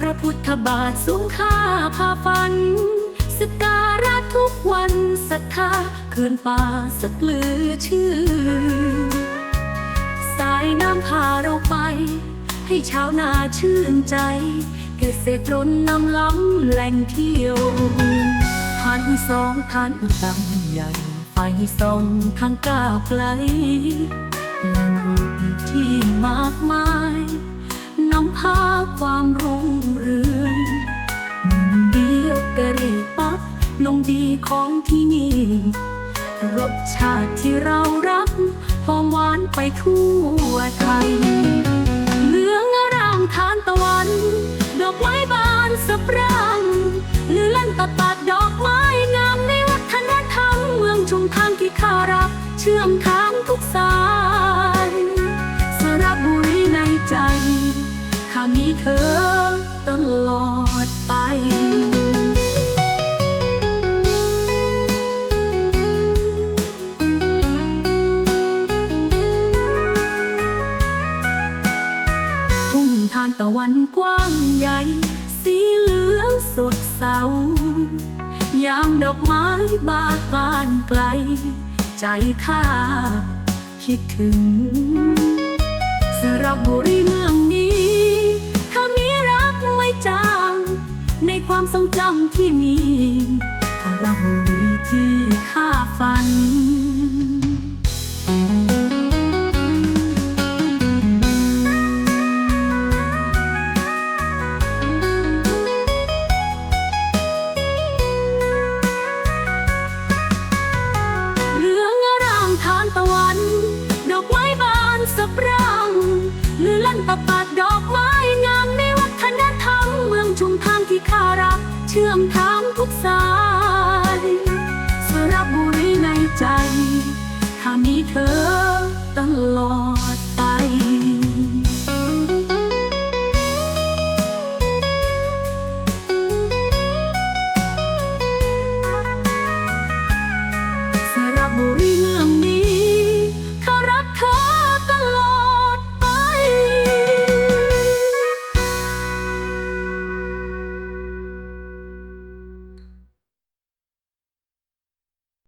พระพุทธบาทสูงค่าพาฝัน สกการะทุกวันศรัทธาเขื่อนป่าสักลือชื่อ สายน้ำพาเราไป ให้ชาวนาชื่นใจ เกษตรล้นนำล้ำแหล่งเที่ยวพันสองพันตั้งใหญ่ไฟส่องทางก้าวไกลแหล่งที่ ดีของที่นี่รสชาติที่เรารักหอมหวานไปทั่วไทย เหลืองอร่ามทานตะวัน ดอกไม้บานสะพรั่งหรือลั่นตัดตัดดอกไม้งามในวัฒนธรรมเมืองชุมทางที่ข้ารักเชื่อมทางทุกสายสระบุรีในใจข้ามีเธอ ตะวันกว้างใหญ่ สีเหลืองสดเสายามดอกไม้บานบานไกล ใจข้าคิดถึง สระบุรีเมืองนี้ถ้ามีรักไม่จาง ในความทรงจำที่มี ตะปัดดอกไม้งามในวัฒนธรรมเมืองชุมทางที่ข้ารัก เชื่อมทางทุกสายสระบุรีในใจ ถ้ามีเธอตลอด